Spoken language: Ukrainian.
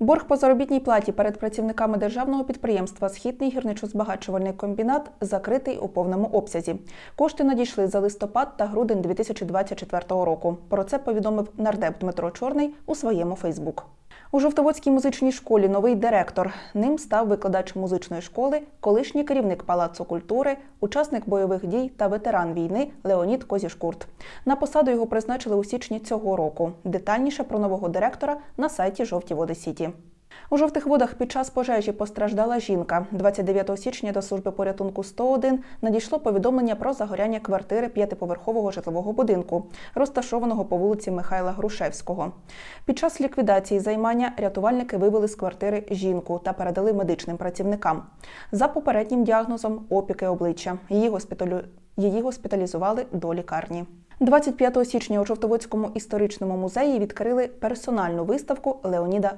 Борг по заробітній платі перед працівниками державного підприємства Східний гірничо-збагачувальний комбінат закритий у повному обсязі. Кошти надійшли за листопад та грудень 2024 року. Про це повідомив нардеп Дмитро Чорний у своєму Фейсбук. У Жовтоводській музичній школі новий директор. Ним став викладач музичної школи, колишній керівник палацу культури, учасник бойових дій та ветеран війни Леонід Козішкурт. На посаду його призначили у січні цього року. Детальніше про нового директора на сайті Жовті Води Сіті. У жовтих водах під час пожежі постраждала жінка. 29 січня до служби порятунку 101 надійшло повідомлення про загоряння квартири п'ятиповерхового житлового будинку, розташованого по вулиці Михайла Грушевського. Під час ліквідації займання рятувальники вивели з квартири жінку та передали медичним працівникам. За попереднім діагнозом опіки обличчя. Її госпіталю... Її госпіталізували до лікарні. 25 січня у Жовтоводському історичному музеї відкрили персональну виставку Леоніда